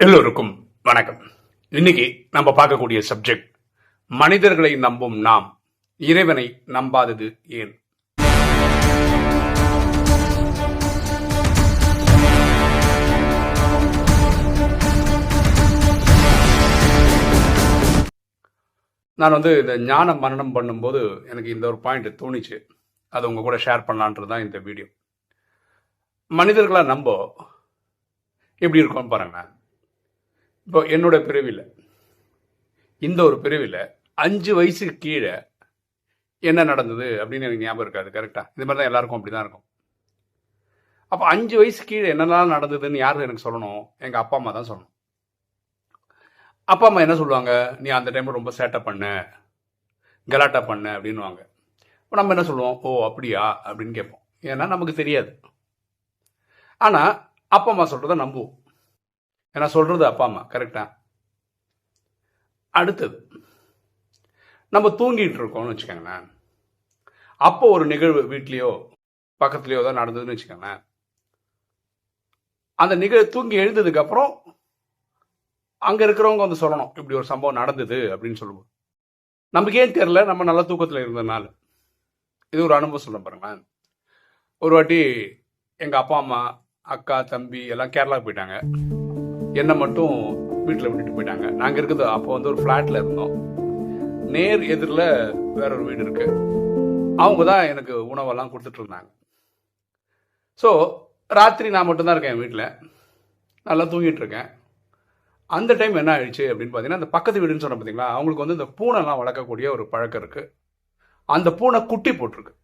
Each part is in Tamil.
எல்லோருக்கும் வணக்கம். இன்னைக்கு நம்ம பார்க்கக்கூடிய சப்ஜெக்ட் மனிதர்களை நம்பும் நாம் இறைவனை நம்பாதது ஏன்? நான் வந்து இந்த ஞான மரணம் பண்ணும்போது எனக்கு இந்த ஒரு பாயிண்ட் தோணிச்சு. அது உங்க கூட ஷேர் பண்ணலான்றது தான் இந்த வீடியோ மனிதர்களை நம்ப எப்படி இருக்கோம்னு பாருங்க இப்போ என்னோட பிரிவில் இந்த ஒரு பிரிவில் அஞ்சு வயசுக்கு கீழே என்ன நடந்தது அப்படின்னு எனக்கு ஞாபகம் இருக்காது கரெக்டாக இது மாதிரி தான் எல்லாருக்கும் அப்படி தான் இருக்கும். அப்போ அஞ்சு வயசு கீழே என்னெல்லாம் நடந்ததுன்னு யாரும் எனக்கு சொல்லணும்? எங்கள் அப்பா அம்மா தான் சொல்லணும். அப்பா அம்மா என்ன சொல்லுவாங்க? நீ அந்த டைமில் ரொம்ப சேட்டை பண்ண கலாட்டா பண்ண அப்படின்னுவாங்க. இப்போ நம்ம என்ன சொல்லுவோம்? ஓ அப்படியா? அப்படின்னு கேட்போம். ஏன்னா நமக்கு தெரியாது. ஆனால் அப்பா அம்மா சொல்கிறத நம்புவோம். ஏன்னா சொல்றது அப்பா அம்மா. கரெக்டா அடுத்தது நம்ம தூங்கிட்டு இருக்கோம்னு வச்சுக்கோங்களேன். அப்போ ஒரு நிகழ்வு வீட்லேயோ பக்கத்துலேயோ தான் நடந்ததுன்னு வச்சுக்கோங்களேன். அந்த நிகழ்வு தூங்கி எழுந்ததுக்கப்புறம் அங்கே இருக்கிறவங்க வந்து சொல்லணும் இப்படி ஒரு சம்பவம் நடந்தது அப்படின்னு சொல்லுவோம் நமக்கு ஏன் தெரியல? நம்ம நல்ல தூக்கத்தில் இருந்ததுனால. இது ஒரு அனுபவம் சொல்ல பாருங்களேன். ஒரு வாட்டி எங்கள் அப்பா அம்மா அக்கா தம்பி எல்லாம் கேரளாவுக்கு போயிட்டாங்க. என்னை மட்டும் வீட்டில் விட்டுட்டு போயிட்டாங்க. நாங்கள் இருக்கிறது அப்போ வந்து ஒரு ஃப்ளாட்டில் இருந்தோம். நேர் எதிரில் வேற ஒரு வீடு இருக்கு. அவங்க தான் எனக்கு உணவெல்லாம் கொடுத்துட்டு இருந்தாங்க. ஸோ ராத்திரி நான் மட்டும்தான் இருக்கேன் வீட்டில் நல்லா தூங்கிட்டு இருக்கேன். அந்த டைம் என்ன ஆயிடுச்சு அப்படின்னு பார்த்தீங்கன்னா அந்த பக்கத்து வீடுன்னு சொன்ன பார்த்தீங்களா அவங்களுக்கு வந்து இந்த பூனைலாம் வளர்க்கக்கூடிய ஒரு பழக்கம் இருக்குது அந்த பூனை குட்டி போட்டிருக்கு.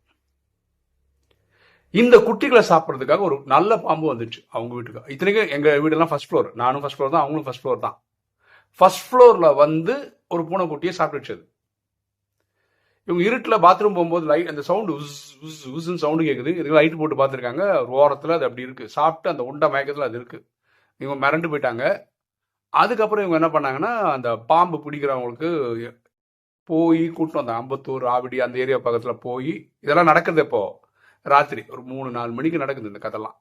இந்த குட்டிகளை சாப்பிட்றதுக்காக ஒரு நல்ல பாம்பு வந்துச்சு அவங்க வீட்டுக்கு. இத்தனைக்கும் எங்கள் வீடெல்லாம் ஃபர்ஸ்ட் ஃப்ளோர் நானும் ஃபர்ஸ்ட் ஃப்ளோர் தான் அவங்களும் ஃபர்ஸ்ட் ஃப்ளோர் தான். ஃபர்ஸ்ட் ஃப்ளோரில் வந்து ஒரு பூனை குட்டியை சாப்பிட்டுச்சு இவங்க இருட்டில் பாத்ரூம் போகும்போது லைட் அந்த சவுண்டு உஸ் உஸ் உஸ்ன்னு சவுண்டு கேட்குது இதுக்கு லைட் போட்டு பார்த்துருக்காங்க. ஒரு ஓரத்தில் அது அப்படி இருக்குது சாப்பிட்டு அந்த உண்டை மயக்கத்தில் அது இருக்குது இவங்க மிரண்டு போயிட்டாங்க. அதுக்கப்புறம் இவங்க என்ன பண்ணாங்கன்னா அந்த பாம்பு பிடிக்கிறவங்களுக்கு போய் கூட்டம் அந்த அம்பத்தூர் ஆவடி அந்த ஏரியா பக்கத்தில் போய் இதெல்லாம் நடக்குது இப்போது ராத்திரி ஒரு மூணு நாலு மணிக்கு நடக்குது இந்த கதைலாம்.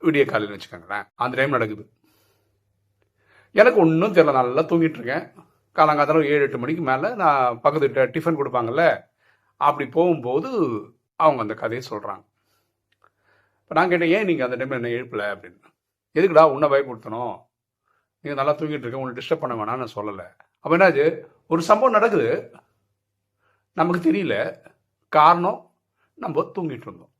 விடிய காலையில் வச்சுக்கோங்களேன். அந்த டைம் நடக்குது. எனக்கு ஒன்றும் தெரியல நல்லா தூங்கிட்டு இருக்கேன். காலங்காத்தாலும் ஏழு எட்டு மணிக்கு மேலே நான் பக்கத்து டிஃபன் கொடுப்பாங்கல்ல அப்படி போகும்போது அவங்க அந்த கதையை சொல்கிறாங்க இப்போ நான் கேட்டேன் ஏன் நீங்கள் அந்த டைமில் என்ன எழுப்பல? அப்படின்னு. எதுக்குடா உன்னை பயப்படுத்தணும் நீங்கள் நல்லா தூங்கிட்டு இருக்க உன்னை டிஸ்டர்ப் பண்ண வேணாம்னு நான் சொல்லலை. அப்போ என்னாச்சு? ஒரு சம்பவம் நடக்குது. நமக்கு தெரியல. காரணம் நம்ம தூங்கிட்டு இருந்தோம்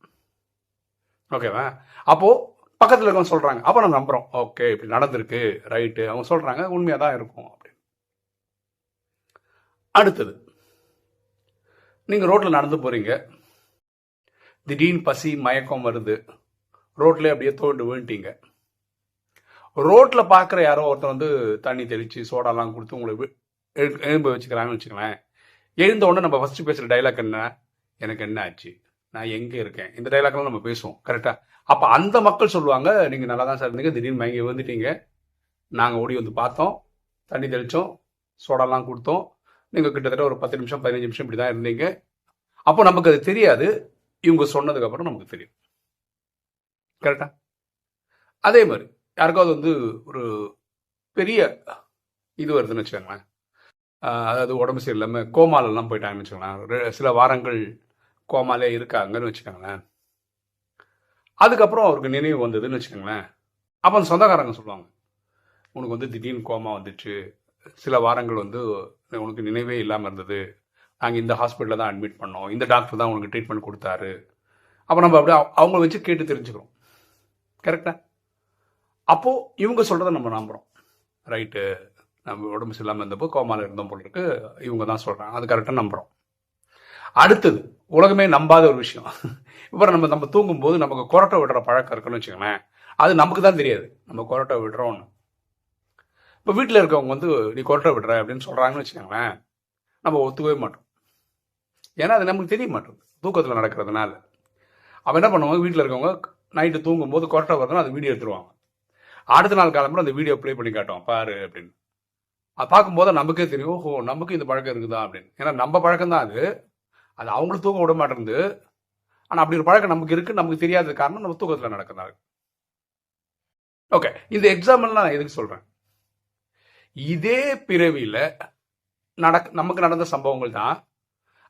ஓகேவா அப்போது பக்கத்தில் இருக்கவங்க சொல்கிறாங்க அப்போ நம்ம நம்புகிறோம் ஓகே இப்படி நடந்திருக்கு ரைட்டு அவங்க சொல்கிறாங்க உண்மையாக தான் இருக்கும் அப்படின்னு. அடுத்தது நீங்கள் ரோட்டில் நடந்து போகிறீங்க திடீர்னு பசி மயக்கம் வருது. ரோட்ல அப்படியே தோண்டு விழுந்துட்டீங்க. ரோட்டில் பார்க்குற யாரோ ஒருத்தர் வந்து தண்ணி தெளித்து சோடாலாம் கொடுத்து உங்களை எழும்ப வச்சுக்கிறாங்கன்னு வச்சுக்கலாம் எழுந்த உடனே நம்ம ஃபஸ்ட்டு பேசுகிற டைலாக் என்ன? எனக்கு என்ன ஆச்சு? நான் எங்கே இருக்கேன்? இந்த டைலாக்லாம் நம்ம பேசுவோம் கரெக்டாக அப்போ அந்த மக்கள் சொல்லுவாங்க நீங்கள் நல்லா தான் சார் இருந்தீங்க திடீர்னு மயங்கி வந்துட்டீங்க நாங்கள் ஓடி வந்து பார்த்தோம் தண்ணி தெளித்தோம் சோடாலாம் கொடுத்தோம். நீங்கள் கிட்டத்தட்ட ஒரு பத்து நிமிஷம் பதினஞ்சு நிமிஷம் இப்படி தான் இருந்தீங்க. அப்போ நமக்கு அது தெரியாது. இவங்க சொன்னதுக்கப்புறம் நமக்கு தெரியும். கரெக்டா அதே மாதிரி யாருக்காவது வந்து ஒரு பெரிய இது வருதுன்னு வச்சுக்கோங்களேன். அதாவது உடம்பு சரியில்லாமல் கோமாலெல்லாம் போயிட்டாங்கன்னு வச்சுக்கோங்களேன். சில வாரங்கள் கோமாலே இருக்காங்கன்னு வச்சுக்கோங்களேன். அதுக்கப்புறம் அவருக்கு நினைவு வந்ததுன்னு வச்சுக்கோங்களேன். அப்போ அந்த சொந்தக்காரங்க சொல்லுவாங்க உனக்கு வந்து திடீர்னு கோமா வந்துச்சு. சில வாரங்கள் வந்து உனக்கு நினைவே இல்லாமல் இருந்தது. நாங்கள் இந்த ஹாஸ்பிட்டலில் தான் அட்மிட் பண்ணோம். இந்த டாக்டர் தான் உனக்கு ட்ரீட்மெண்ட் கொடுத்தாரு. அப்போ நம்ம அப்படியே அவங்கள வச்சு கேட்டு தெரிஞ்சுக்கிறோம். கரெக்டா அப்போது இவங்க சொல்கிறத நம்ம நம்புகிறோம் ரைட்டு. நம்ம உடம்பு சரியில்லாமல் இருந்தப்போ கோமாவில் இருந்தோம் போல இருக்கு. இவங்க தான் சொல்கிறாங்க அது கரெக்டாக நம்புகிறோம் அடுத்தது உலகமே நம்பாத ஒரு விஷயம். இப்போ நம்ம நம்ம தூங்கும்போது நமக்கு கொரட்டை விடுற பழக்கம் இருக்குன்னு வச்சுக்கோங்களேன். அது நமக்கு தான் தெரியாது. நம்ம கொரட்டை விடுறோம்னு இப்போ வீட்டில் இருக்கவங்க வந்து நீ கொரட்டை விடுற அப்படின்னு சொல்கிறாங்கன்னு வச்சுக்கோங்களேன். நம்ம ஒத்துக்கவே மாட்டோம். ஏன்னா அது நமக்கு தெரிய மாட்டோம் தூக்கத்தில் நடக்கிறதுனால. அவன் என்ன பண்ணுவாங்க? வீட்டில் இருக்கவங்க நைட்டு தூங்கும்போது கொரட்டை வருதுன்னா அது வீடியோ எடுத்துருவாங்க. அடுத்த நாள் காலம்புற அந்த வீடியோ ப்ளே பண்ணி காட்டும் பாரு அப்படின்னு. அது பார்க்கும்போது நமக்கே தெரியும் ஓஹோ நமக்கு இந்த பழக்கம் இருக்குதா? அப்படின்னு. ஏன்னா நம்ம பழக்கம் தான் அது. அது அவங்களும் தூக்கம் விட மாட்டேங்குது. ஆனால் அப்படி ஒரு பழக்கம் நமக்கு இருக்கு நமக்கு தெரியாத காரணம் நம்ம தூக்கத்தில் நடக்கிறாரு ஓகே இந்த எக்ஸாம்பிள் நான் எதுக்கு சொல்றேன்? இதே பிறவியில் நடக் நமக்கு நடந்த சம்பவங்கள் தான்.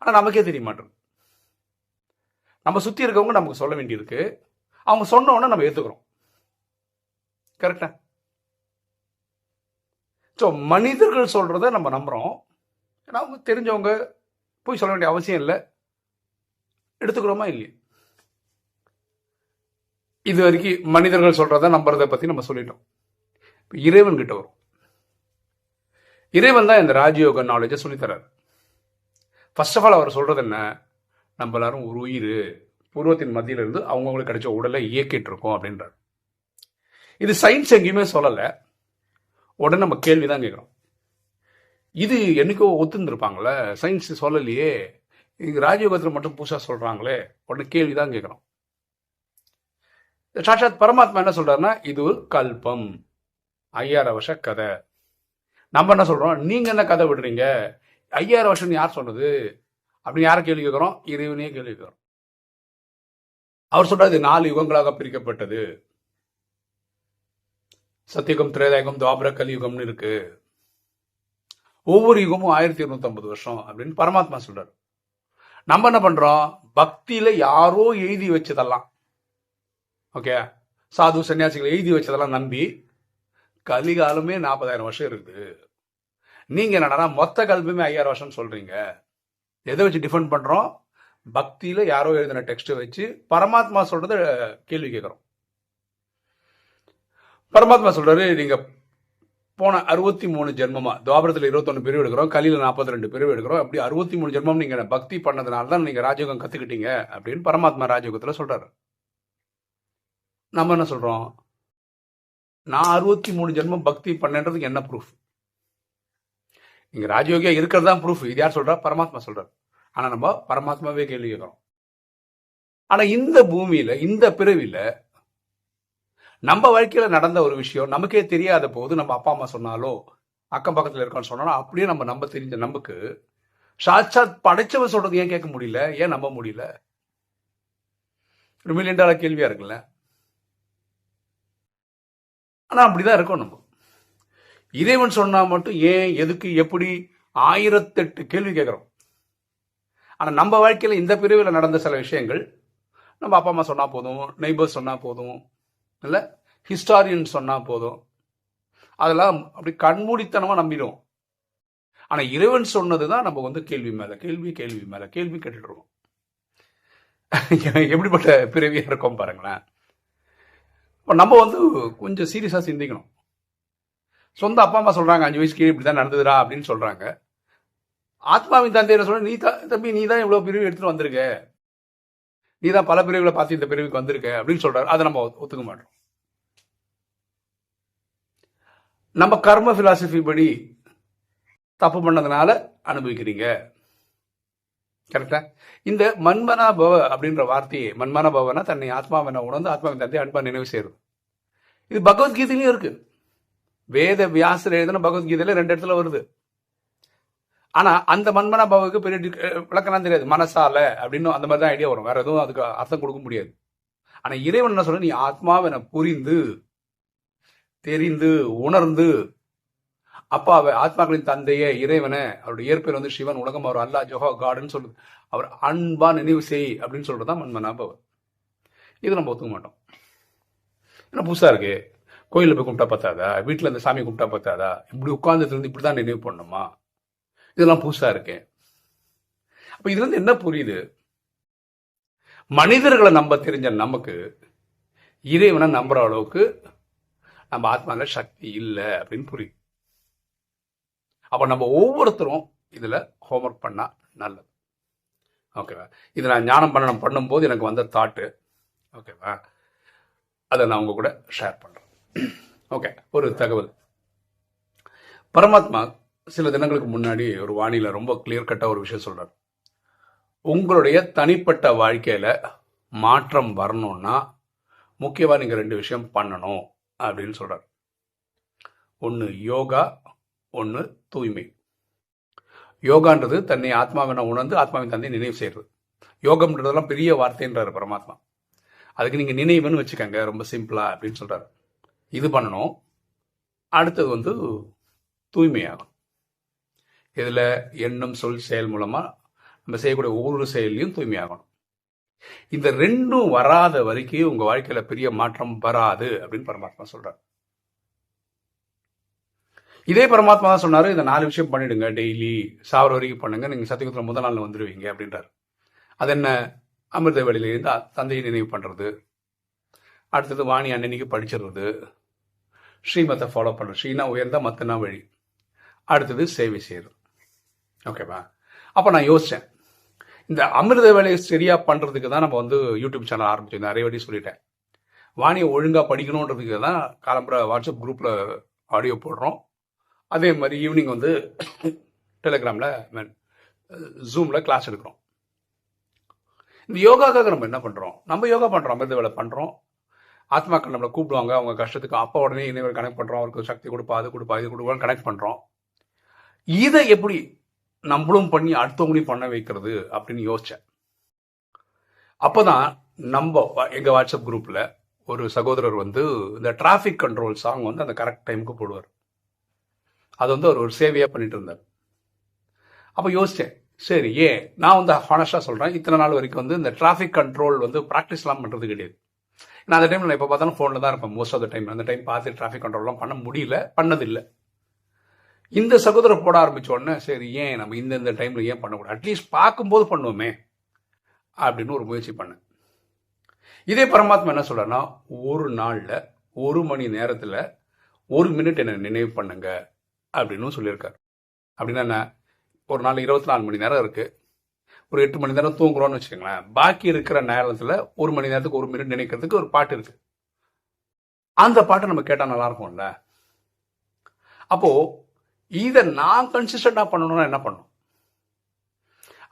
ஆனால் நமக்கே தெரிய மாட்டோம் நம்ம சுற்றி இருக்கவங்க நமக்கு சொல்ல வேண்டியிருக்கு. அவங்க சொன்னோன்னே நம்ம ஏற்றுக்கிறோம் கரெக்டா ஸோ மனிதர்கள் சொல்றத நம்ம நம்புறோம். ஏன்னா அவங்க தெரிஞ்சவங்க போய் சொல்ல வேண்டிய அவசியம் இல்லை. எடுத்துக்கிறோமா இல்லையா? இது வரைக்கும் மனிதர்கள் சொல்றத நம்புறத பத்தி நம்ம சொல்லிட்டோம். இறைவன் கிட்ட வரும். இறைவன் தான் இந்த ராஜயோக நாலேஜை சொல்லித்தராரு. ஃபர்ஸ்ட் ஆஃப் ஆல் அவர் சொல்றது என்ன? நம்ம எல்லாரும் ஒரு உயிர். பூர்வத்தின் மத்தியில இருந்து அவங்கவுங்களுக்கு கிடைச்ச உடலை இயக்கிட்டு இருக்கோம் அப்படின்றார். இது சயின்ஸ் எங்கேயுமே சொல்லலை. உடனே நம்ம கேள்வி தான் கேட்குறோம். இது என்னைக்கோ ஒத்துந்துருப்பாங்களே சயின்ஸ் சொல்லலையே. இது ராஜயோகத்தில் மட்டும் புதுசாக சொல்கிறாங்களே உடனே கேள்வி தான் கேட்குறோம் சாட்சாத் பரமாத்மா என்ன சொல்கிறாருன்னா இது ஒரு கல்பம். ஐயாயிரம் வருஷ கதை. நம்ம என்ன சொல்கிறோம் நீங்கள் என்ன கதை விடுறீங்க? ஐயாயிரம் வருஷம்னு யார் சொன்னது? அப்படின்னு யாரை கேள்வி கேட்குறோம்? இறைவனையே கேள்வி கேட்குறோம். அவர் சொல்றாரு இது நாலு யுகங்களாக பிரிக்கப்பட்டது. சத்தியுகம் திரேதாயுகம் துவாபர கலியுகம்னு இருக்கு. ஒவ்வொரு யுகமும் ஆயிரத்தி இருநூத்தி வருஷம் அப்படின்னு பரமாத்மா சொல்றாரு. நம்ம என்ன பண்றோம்? பக்தியில யாரோ எழுதி வச்சதெல்லாம். ஓகே சாது சன்னியாசிகள் எழுதி வச்சதெல்லாம் நம்பி கலிகாலமே நாற்பதாயிரம் வருஷம் இருக்குது. நீங்க என்னடா மொத்த கல்வியுமே ஐயாயிரம் வருஷம் சொல்றீங்க. எதை வச்சு டிஃபெண்ட் பண்றோம்? பக்தியில யாரோ எழுதின டெக்ஸ்ட் வச்சு பரமாத்மா சொல்றத கேள்வி கேட்கிறோம். பரமாத்மா சொல்றாரு நீங்க போன அறுபத்தி மூணு ஜென்மமா? துவாபரத்தில் இருபத்தொன்னு பிரிவு எடுக்கிறோம் கலியில் நாற்பத்தி ரெண்டு பிரிவு எடுக்கிறோம். அப்படி அறுபத்தி மூணு ஜென்மம் நீங்க பக்தி பண்ணதுனால தான் நீங்க ராஜயோகம் கத்துக்கிட்டீங்க அப்படின்னு பரமாத்மா ராஜயோகத்தில் சொல்றாரு. நம்ம என்ன சொல்றோம்? நான் அறுபத்தி மூணு ஜென்மம் பக்தி பண்ணன்றதுக்கு என்ன ப்ரூஃப் இங்கே ராஜயோகியா இருக்கிறது தான் ப்ரூஃப் இது யார் சொல்றா? பரமாத்மா சொல்றாரு. ஆனா நம்ம பரமாத்மாவே கேள்வி கேட்கிறோம். ஆனா இந்த பூமியில இந்த பிறவியில் நம்ம வாழ்க்கையில நடந்த ஒரு விஷயம் நமக்கே தெரியாத போது நம்ம அப்பா அம்மா சொன்னாலோ அக்கம் பக்கத்தில் இருக்கான்னு சொன்னாலும் அப்படியே நம்ம நம்ப தெரிஞ்ச நமக்கு சாட்சாத் படைச்சவன் சொல்றது ஏன் கேட்க முடியல? ஏன் நம்ப முடியல? ஒரு மில்லியன் டாலர் கேள்வியா இருக்குல்ல? ஆனா அப்படிதான் இருக்கும் நம்ம. இறைவன் சொன்னா மட்டும் ஏன் எதுக்கு எப்படி ஆயிரத்தெட்டு கேள்வி கேட்குறோம். ஆனால் நம்ம வாழ்க்கையில் இந்த பிரிவில் நடந்த சில விஷயங்கள் நம்ம அப்பா அம்மா சொன்னால் போதும் நெய்பர்ஸ் சொன்னால் போதும் இல்லை? ஹிஸ்டாரியன் சொன்னால் போதும். அதெல்லாம் அப்படி கண்மூடித்தனமாக நம்பிடும் ஆனால் இறைவன் சொன்னதுதான் நம்ம வந்து கேள்வி மேலே கேள்வி கேள்வி மேலே கேள்வி கேட்டுருவோம் எப்படிப்பட்ட பிறவியாக இருக்கோம் பாருங்களேன். இப்போ நம்ம வந்து கொஞ்சம் சீரியஸாக சிந்திக்கணும். சொந்த அப்பா அம்மா சொல்கிறாங்க அஞ்சு வயசு கீழே இப்படி தான் நடந்ததுடா அப்படின்னு சொல்கிறாங்க ஆத்மாவின் தந்தையில சொல்ல நீ தான் தம்பி நீ தான் இவ்வளோ பிரிவு எடுத்துகிட்டு வந்திருக்க. நீ தான் பல பிரிவுகளை பார்த்து இந்த பிரிவுக்கு வந்திருக்க அப்படின்னு சொல்றாரு. அதை நம்ம ஒத்துக்க மாட்டோம். நம்ம கர்ம பிலாசபி படி தப்பு பண்ணதுனால அனுபவிக்கிறீங்க. கரெக்டா இந்த மண்மனா பவ அப்படின்ற வார்த்தையை மன்மனா பவனா தன்னை ஆத்மாவனை உணர்ந்து ஆத்மாவின் தந்தை அன்பா நினைவு செய்யறது. இது பகவத்கீதையிலையும் இருக்கு. வேத வியாசர் எழுதின பகவத்கீதையில ரெண்டு இடத்துல வருது. ஆனா அந்த மன்மனா பவக்கு பெரிய விளக்கம்லாம் தெரியாது. மனசால அப்படின்னு அந்த மாதிரி தான் ஐடியா வரும். வேற எதுவும் அதுக்கு அர்த்தம் கொடுக்க முடியாது. ஆனா இறைவன் என்ன சொல்ற நீ ஆத்மாவென புரிந்து தெரிந்து உணர்ந்து அப்பாவை ஆத்மாக்களின் தந்தையே இறைவனை அவருடைய இயற்பெயர் வந்து சிவன் உலகம் அவர் அல்லா ஜோஹா காடுன்னு சொல்லுது. அவர் அன்பா நினைவு செய் அப்படின்னு சொல்றதுதான் மன்மனாபவர் இது நம்ம ஒத்துக்க மாட்டோம். என்ன புதுசா இருக்கு? கோயிலில் போய் கும்பிட்டா பத்தாதா? வீட்டில் இந்த சாமி கும்பிட்டா பத்தாதா? இப்படி உட்கார்ந்துட்டு இருந்து இப்படி தான் நினைவு பண்ணணுமா? இதெல்லாம் புதுசா இருக்கேன் அப்ப இதுல இருந்து என்ன புரியுது? மனிதர்களை நம்ப தெரிஞ்ச நமக்கு இறைவனை நம்புற அளவுக்கு நம்ம ஆத்மால சக்தி இல்லை அப்படின்னு புரியுது. அப்ப நம்ம ஒவ்வொருத்தரும் இதுல ஹோம்ஒர்க் பண்ணா நல்லது. ஓகேவா இது நான் ஞானம் பண்ணணும் பண்ணும்போது எனக்கு வந்த தாட்டு ஓகேவா அதை நான் உங்க கூட ஷேர் பண்றேன். ஓகே ஒரு தகவல். பரமாத்மா சில தினங்களுக்கு முன்னாடி ஒரு வானியில் ரொம்ப கிளியர் கட்டாக ஒரு விஷயம் சொல்கிறார் உங்களுடைய தனிப்பட்ட வாழ்க்கையில் மாற்றம் வரணும்னா முக்கியமாக நீங்கள் ரெண்டு விஷயம் பண்ணணும் அப்படின்னு சொல்கிறார் ஒன்று யோகா ஒன்று தூய்மை. யோகான்றது தன்னை ஆத்மாவின உணர்ந்து ஆத்மாவின் தந்தை நினைவு செய்கிறது யோகம்ன்றதெல்லாம் பெரிய வார்த்தைன்றார் பரமாத்மா. அதுக்கு நீங்கள் நினைவுன்னு வச்சுக்கோங்க ரொம்ப சிம்பிளாக அப்படின்னு சொல்கிறார் இது பண்ணணும். அடுத்தது வந்து தூய்மையாகும் இதில் எண்ணம் சொல் செயல் மூலமாக நம்ம செய்யக்கூடிய ஒவ்வொரு செயலையும் தூய்மையாகணும். இந்த ரெண்டும் வராத வரைக்கும் உங்கள் வாழ்க்கையில் பெரிய மாற்றம் வராது அப்படின்னு பரமாத்மா சொல்கிறார் இதே பரமாத்மா தான் சொன்னார் இந்த நாலு விஷயம் பண்ணிடுங்க டெய்லி சாவர வரைக்கும் பண்ணுங்க நீங்கள் சத்தியத்தில் முதல் நாள் வந்துடுவீங்க அப்படின்றாரு. அது என்ன? அமிர்த வேலையில இருந்து தந்தையை நினைவு பண்ணுறது அடுத்தது வாணி அண்ணனிக்கு படிச்சிடுறது ஸ்ரீமத்தை ஃபாலோ பண்ணுறது ஸ்ரீனா உயர்ந்தால் மத்தனா வழி அடுத்தது சேவை செய்கிறது ஓகேவா அப்போ நான் யோசித்தேன் இந்த அமிர்த வேலையை சரியாக பண்ணுறதுக்கு தான் நம்ம வந்து யூடியூப் சேனல் ஆரம்பிச்சோம். நிறைய வாட்டி சொல்லிட்டேன். வாணியை ஒழுங்காக படிக்கணுன்றதுக்கு தான் காலம்புற வாட்ஸ்அப் குரூப்பில் ஆடியோ போடுறோம். அதே மாதிரி ஈவினிங் வந்து டெலிகிராமில் ஜூமில் கிளாஸ் எடுக்கிறோம். இந்த யோகாக்காக நம்ம என்ன பண்ணுறோம் நம்ம யோகா பண்ணுறோம் அமிர்த வேலை பண்ணுறோம் ஆத்மாக்கள் நம்மளை கூப்பிடுவாங்க. அவங்க கஷ்டத்துக்கு அப்போ உடனே இனிமேல் கனெக்ட் பண்ணுறோம் அவருக்கு சக்தி கொடுப்பா அது கொடுப்பா இது கொடுப்பான்னு கனெக்ட் பண்ணுறோம் இதை எப்படி நம்மளும் பண்ணி அடுத்தவங்களையும் பண்ண வைக்கிறது அப்படின்னு யோசித்தேன் அப்போ தான் நம்ம எங்கள் வாட்ஸ்அப் குரூப்பில் ஒரு சகோதரர் வந்து இந்த டிராஃபிக் கண்ட்ரோல் சாங் வந்து அந்த கரெக்ட் டைமுக்கு போடுவார். அது வந்து அவர் ஒரு சேவையாக பண்ணிட்டு இருந்தார். அப்போ யோசித்தேன் சரி ஏன்? நான் வந்து ஹானஸ்டாக சொல்கிறேன் இத்தனை நாள் வரைக்கும் வந்து இந்த டிராஃபிக் கண்ட்ரோல் வந்து ப்ராக்டிஸ்லாம் பண்ணுறது கிடையாது. நான் அந்த டைமில் நான் எப்போ பார்த்தாலும் ஃபோனில் தான் இருப்பேன். மோஸ்ட் ஆஃப் த டைம் அந்த டைம் பார்த்து டிராஃபிக் கண்ட்ரோல்லாம் பண்ண முடியல பண்ணதில்லை. இந்த சகோதரர் போட ஆரம்பித்தோடனே சரி ஏன் நம்ம இந்த இந்த டைமில் ஏன் பண்ணக்கூடாது? அட்லீஸ்ட் பார்க்கும்போது பண்ணுவோமே அப்படின்னு ஒரு முயற்சி பண்ணேன். இதே பரமாத்மா என்ன சொல்கிறேன்னா ஒரு நாளில் ஒரு மணி நேரத்தில் ஒரு மினிட் என்னை நினைவு பண்ணுங்க அப்படின்னு சொல்லியிருக்காரு. அப்படின்னா என்ன? ஒரு நாள் இருபத்தி நாலு மணி நேரம் இருக்குது ஒரு எட்டு மணி நேரம் தூங்குறோம்னு வச்சுக்கோங்களேன். பாக்கி இருக்கிற நேரத்தில் ஒரு மணி நேரத்துக்கு ஒரு மினிட் நினைக்கிறதுக்கு ஒரு பாட்டு இருக்கு. அந்த பாட்டை நம்ம கேட்டால் நல்லா இருக்கும்ல? அப்போது இதை நான் கன்சிஸ்டண்டாக பண்ணணும்னா என்ன பண்ணும்?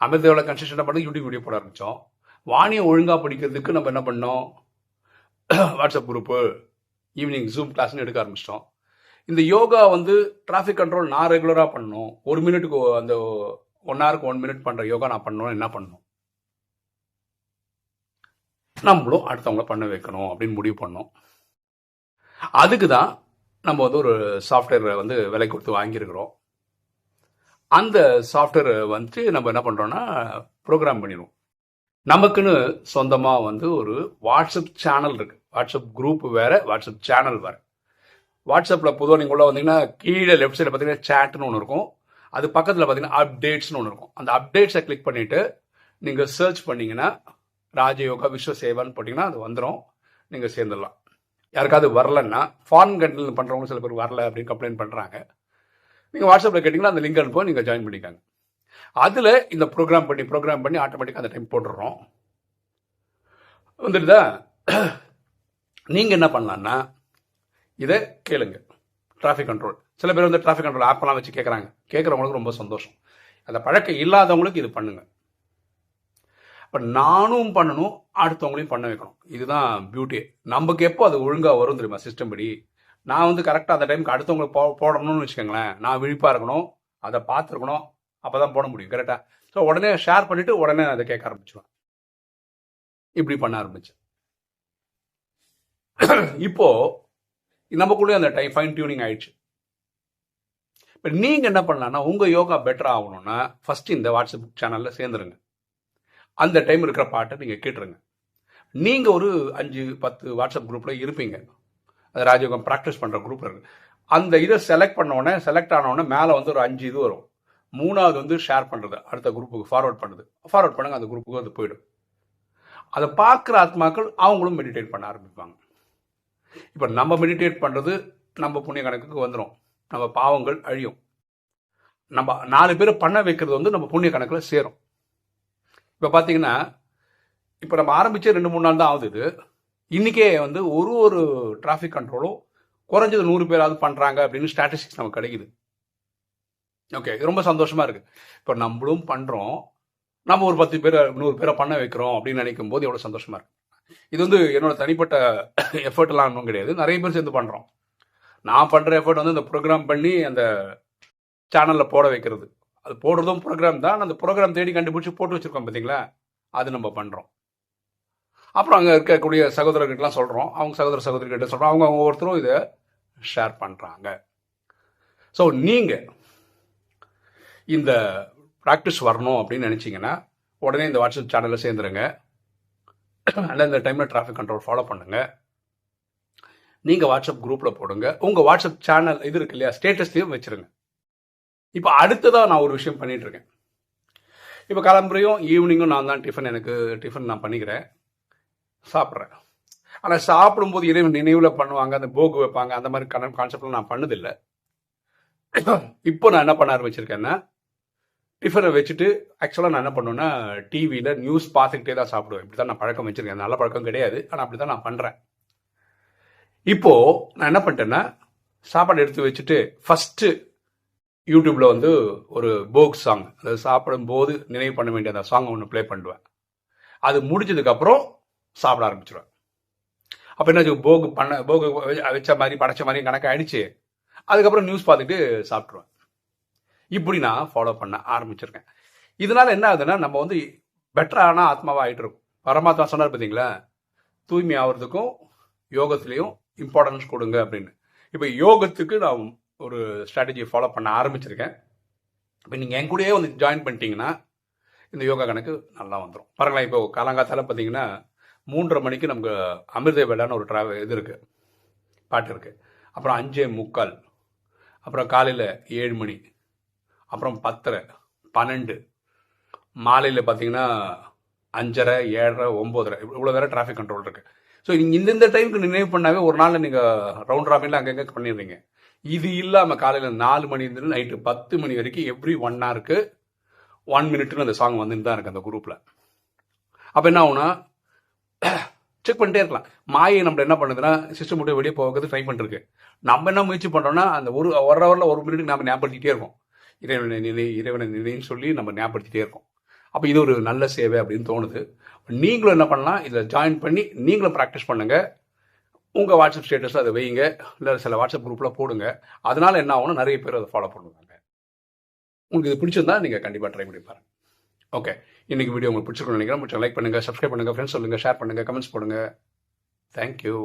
அமிர்தேவில் கன்சிஸ்டண்டாக பண்ணி யூடியூப் வீடியோ போட ஆரம்பித்தோம் வாணியை ஒழுங்காக படிக்கிறதுக்கு நம்ம என்ன பண்ணோம்? வாட்ஸ்அப் குரூப்பு ஈவினிங் ஜூம் கிளாஸ்னு எடுக்க ஆரம்பிச்சிட்டோம். இந்த யோகா வந்து டிராஃபிக் கண்ட்ரோல் நான் ரெகுலராக பண்ணணும். ஒரு மினிட்டுக்கு அந்த ஒன் ஹவருக்கு ஒன் மினிட் பண்ணுற யோகா நான் பண்ணணும் என்ன பண்ணணும்? நம்மளும் அடுத்தவங்கள பண்ண வைக்கணும் அப்படின்னு முடிவு பண்ணோம். அதுக்கு தான் நம்ம வந்து ஒரு சாஃப்ட்வேரை வந்து விலை கொடுத்து வாங்கியிருக்கிறோம். அந்த சாஃப்ட்வேர் வந்து நம்ம என்ன பண்ணுறோன்னா ப்ரோக்ராம் பண்ணிடுவோம் நமக்குன்னு சொந்தமாக வந்து ஒரு வாட்ஸ்அப் சேனல் இருக்குது வாட்ஸ்அப் குரூப் வேறு வாட்ஸ்அப் சேனல் வேறு. வாட்ஸ்அப்பில் பொதுவாக நீங்கள் உள்ள வந்தீங்கன்னா கீழே லெஃப்ட் சைடில் பார்த்தீங்கன்னா சேட்னு ஒன்று இருக்கும். அது பக்கத்தில் பார்த்தீங்கன்னா அப்டேட்ஸ்னு ஒன்று இருக்கும். அந்த அப்டேட்ஸை கிளிக் பண்ணிவிட்டு நீங்கள் சர்ச் பண்ணிங்கன்னா ராஜயோகா விஸ்வ சேவான்னு போட்டிங்கன்னா அது வந்துடும் நீங்கள் சேர்ந்துடலாம். யாருக்காவது வரலன்னா ஃபாரின் கண்ட்ரியில் பண்ணுறவங்க சில பேர் வரல அப்படின்னு கம்ப்ளைண்ட் பண்ணுறாங்க நீங்கள் வாட்ஸ்அப்பில் கேட்டிங்கன்னா அந்த லிங்க் அனுப்ப நீங்கள் ஜாயின் பண்ணிக்காங்க. அதில் இந்த ப்ரோக்ராம் பண்ணி ப்ரோக்ராம் பண்ணி ஆட்டோமேட்டிக்காக அந்த டைம் போட்டுடுறோம். வந்துடுதா? நீங்கள் என்ன பண்ணலான்னா இதை கேளுங்க. டிராஃபிக் கண்ட்ரோல் சில பேர் வந்து டிராஃபிக் கண்ட்ரோல் ஆப்பெல்லாம் வச்சு கேட்குறாங்க கேட்குறவங்களுக்கு ரொம்ப சந்தோஷம். அந்த பழக்கம் இல்லாதவங்களுக்கு இது பண்ணுங்கள் இப்போ நானும் பண்ணணும் அடுத்தவங்களையும் பண்ண வைக்கணும். இதுதான் பியூட்டி நமக்கு எப்போ அது ஒழுங்காக வரும் தெரியுமா சிஸ்டம் படி? நான் வந்து கரெக்டாக அந்த டைமுக்கு அடுத்தவங்களுக்கு போ போடணும்னு வச்சுக்கோங்களேன். நான் விழிப்பாக இருக்கணும் அதை பார்த்துருக்கணும் அப்போ தான் போட முடியும் கரெக்டாக ஸோ உடனே ஷேர் பண்ணிவிட்டு உடனே அதை கேட்க ஆரம்பிச்சுவேன் இப்படி பண்ண ஆரம்பிச்சேன். இப்போது நமக்குள்ளே அந்த டைம் ஃபைன் டியூனிங் ஆயிடுச்சு. இப்போ நீங்கள் என்ன பண்ணலான்னா உங்கள் யோகா பெட்டர் ஆகணும்னா ஃபஸ்ட்டு இந்த வாட்ஸ்அப் சேனலில் சேர்ந்துருங்க. அந்த டைம் இருக்கிற பாட்டை நீங்கள் கேட்டுருங்க. நீங்கள் ஒரு அஞ்சு பத்து வாட்ஸ்அப் குரூப்பில் இருப்பீங்க. அது ராஜயோகம் ப்ராக்டிஸ் பண்ணுற குரூப்பில் இருக்கு. அந்த இதை செலக்ட் பண்ணோடனே செலக்ட் ஆன மேலே வந்து ஒரு அஞ்சு இது வரும். மூணாவது வந்து ஷேர் பண்ணுறது அடுத்த குரூப்புக்கு ஃபார்வர்ட் பண்ணுறது ஃபார்வர்ட் பண்ணுங்க அந்த குரூப்புக்கு அது போயிடும். அதை பார்க்குற ஆத்மாக்கள் அவங்களும் மெடிடேட் பண்ண ஆரம்பிப்பாங்க. இப்போ நம்ம மெடிடேட் பண்ணுறது நம்ம புண்ணிய கணக்குக்கு வந்துடும் நம்ம பாவங்கள் அழியும். நம்ம நாலு பேர் பண்ண வைக்கிறது வந்து நம்ம புண்ணிய கணக்கில் சேரும். இப்போ பார்த்தீங்கன்னா இப்போ நம்ம ஆரம்பித்து ரெண்டு மூணு நாள் தான் ஆகுது இது. இன்றைக்கே வந்து ஒரு ஒரு டிராஃபிக் கண்ட்ரோலும் குறைஞ்சது நூறு பேராவது பண்ணுறாங்க அப்படின்னு ஸ்டாட்டிஸ்டிக்ஸ் நமக்கு கிடைக்குது. ஓகே ரொம்ப சந்தோஷமாக இருக்குது இப்போ நம்மளும் பண்ணுறோம் நம்ம ஒரு பத்து பேரை நூறு பேரை பண்ண வைக்கிறோம் அப்படின்னு நினைக்கும் போது எவ்வளோ சந்தோஷமாக இருக்குது இது வந்து என்னோட தனிப்பட்ட எஃபர்ட்லாம் ஒன்றும் கிடையாது. நிறைய பேர் சேர்ந்து பண்ணுறோம் நான் பண்ணுற எஃபர்ட் வந்து இந்த ப்ரோக்ராம் பண்ணி அந்த சேனலில் போட வைக்கிறது. அது போடுறதும் ப்ரோக்ராம் தான். அந்த ப்ரோக்ராம் தேடி கண்டுபிடிச்சி போட்டு வச்சுருக்கோம் பார்த்தீங்களா அது நம்ம பண்ணுறோம் அப்புறம் அங்கே இருக்கக்கூடிய சகோதரர்கிட்டலாம் சொல்கிறோம் அவங்க சகோதர சகோதரிகிட்ட சொல்கிறோம் அவங்க அவங்க ஒவ்வொருத்தரும் இதை ஷேர் பண்ணுறாங்க ஸோ நீங்கள் இந்த ப்ராக்டிஸ் வரணும் அப்படின்னு நினச்சிங்கன்னா உடனே இந்த வாட்ஸ்அப் சேனலில் சேர்ந்துருங்க. அல்ல இந்த டைமில் டிராஃபிக் கண்ட்ரோல் ஃபாலோ பண்ணுங்கள் நீங்கள் வாட்ஸ்அப் குரூப்பில் போடுங்க. உங்கள் வாட்ஸ்அப் சேனல் இது இருக்கு இல்லையா? ஸ்டேட்டஸ்லையும் வச்சுருங்க. இப்போ அடுத்ததாக நான் ஒரு விஷயம் பண்ணிகிட்ருக்கேன் இப்போ கிளம்புறையும் ஈவினிங்கும் நான் தான் டிஃபன் எனக்கு டிஃபன் நான் பண்ணிக்கிறேன். சாப்பிட்றேன். ஆனால் சாப்பிடும்போது இறைவன் நினைவில் பண்ணுவாங்க அந்த போகு வைப்பாங்க அந்த மாதிரி கடன் கான்செப்ட்லாம் நான் பண்ணதில்லை. இப்போ நான் என்ன பண்ண ஆரம்பிச்சிருக்கேன்னா டிஃபனை வச்சுட்டு ஆக்சுவலாக நான் என்ன பண்ணுவேன்னா டிவியில் நியூஸ் பார்த்துக்கிட்டே தான் சாப்பிடுவேன். இப்படி தான் நான் பழக்கம் வச்சுருக்கேன். நல்ல பழக்கம் கிடையாது. ஆனால் அப்படி தான் நான் பண்ணுறேன் இப்போது நான் என்ன பண்ணிட்டேன்னா சாப்பாடு எடுத்து வச்சுட்டு ஃபஸ்ட்டு யூடியூப்பில் வந்து ஒரு போக் சாங் அதாவது சாப்பிடும்போது நினைவு பண்ண வேண்டிய அந்த சாங் ஒன்று ப்ளே பண்ணுவேன். அது முடிஞ்சதுக்கப்புறம் சாப்பிட ஆரம்பிச்சிடுவேன் அப்போ என்ன போகு பண்ண போகு வச்ச மாதிரி படைச்ச மாதிரி கணக்கு ஆயிடுச்சு அதுக்கப்புறம் நியூஸ் பார்த்துட்டு சாப்பிட்ருவேன் இப்படி நான் ஃபாலோ பண்ண ஆரம்பிச்சிருக்கேன். இதனால என்ன ஆகுதுன்னா நம்ம வந்து பெட்டரான ஆத்மாவாக ஆகிட்டு இருக்கும் பரமாத்மா சொன்னார் பார்த்தீங்களா தூய்மை ஆகிறதுக்கும் யோகத்துலேயும் இம்பார்ட்டன்ஸ் கொடுங்க அப்படின்னு. இப்போ யோகத்துக்கு நான் ஒரு ஸ்ட்ராட்டஜியை ஃபாலோ பண்ண ஆரம்பிச்சிருக்கேன். இப்போ நீங்கள் என் கூடயே வந்து ஜாயின் பண்ணிட்டீங்கன்னா இந்த யோகா கணக்கு நல்லா வந்துடும் பாருங்களேன் இப்போ காலங்காத்தால பார்த்தீங்கன்னா மூன்றரை மணிக்கு நமக்கு அமிர்த வேளான்னு ஒரு ட்ராவல் இது இருக்குது பாட்டு இருக்குது அப்புறம் அஞ்சே முக்கால் அப்புறம் காலையில் ஏழு மணி அப்புறம் பத்தரை பன்னெண்டு மாலையில் பார்த்தீங்கன்னா அஞ்சரை ஏழரை ஒம்போதரை இவ்வளோ வேறு டிராஃபிக் கண்ட்ரோல் இருக்குது ஸோ நீங்கள் இந்தந்த டைமுக்கு நினைவு பண்ணாவே ஒரு நாளில் நீங்கள் ரவுண்ட் ராபின்ல அங்கங்கே பண்ணிடுறீங்க. இது இல்லாமல் காலையில் நாலு மணிலேருந்து நைட்டு பத்து மணி வரைக்கும் எவ்ரி ஒன் ஹவருக்கு ஒன் மினிட்னு அந்த சாங் வந்துட்டு தான் இருக்கு அந்த குரூப்பில் அப்போ என்ன ஆகுனா செக் பண்ணிட்டே இருக்கலாம். மாயை நம்ம என்ன பண்ணுதுன்னா சிஸ்டம் விட்டு வெளியே போகிறது ட்ரை பண்ணிருக்கு நம்ம என்ன முயற்சி பண்ணுறோம்னா அந்த ஒரு ஒரு ஹவரில் ஒரு மினிட்டுக்கு நம்ம ஞாபகப்படுத்திட்டே இருக்கோம் இறைவனை நினை இறைவனை நினைன்னு சொல்லி நம்ம ஞாபகப்படுத்திட்டே இருக்கோம் அப்போ இது ஒரு நல்ல சேவை அப்படின்னு தோணுது. நீங்களும் என்ன பண்ணலாம் இதில் ஜாயின் பண்ணி நீங்களும் ப்ராக்டிஸ் பண்ணுங்கள் உங்கள் வாட்ஸ்அப் ஸ்டேட்டஸில் அதை வைங்க இல்லை சில வாட்ஸ்அப் குரூப்பில் போடுங்க. அதனால் என்ன ஆகும்னா நிறைய பேர் அதை ஃபாலோ பண்ணுவாங்க. உங்களுக்கு இது பிடிச்சிருந்தா நீங்கள் கண்டிப்பாக ட்ரை பண்ணி பாருங்கள் ஓகே இன்றைக்கி வீடியோ உங்களுக்கு பிடிச்சிருக்கணும்னு நினைக்கிறேன். லைக் பண்ணுங்கள் சப்ஸ்கிரைப் பண்ணுங்கள் ஃப்ரெண்ட்ஸ் சொல்லுங்கள் ஷேர் பண்ணுங்கள் கமெண்ட்ஸ் போடுங்க. தேங்க்யூ